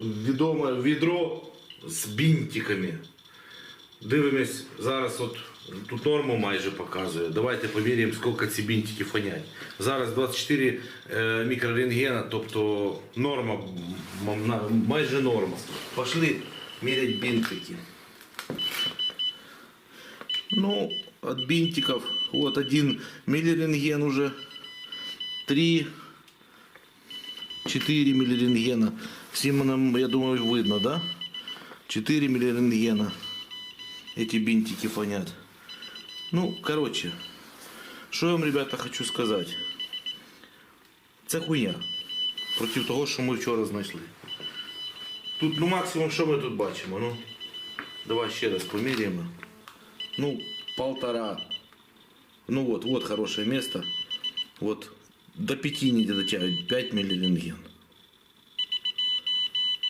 відоме відро з бінтиками. Дивимось, зараз от тут норму майже показує. Давайте поміряємо, скільки ці бінтики фонять. Зараз 24 е, мікрорентгена, тобто норма, м- на- майже норма. Пошли міряти бінтики. Ну, от бинтиков, вот один миллирентген уже, три, четыре миллирентгена. Всем нам, я думаю, видно, да? Четыре миллирентгена. Эти бинтики фонят. Ну, короче, что я вам, ребята, хочу сказать. Це хуйня. Проти того, що ми вчора знайшли. Тут, ну, максимум, що ми тут бачимо? Ну, давай ще раз поміряємо. Ну, полтора. Ну вот, вот хорошее место. Вот до пяти не дотягивает, 5 миллирентген.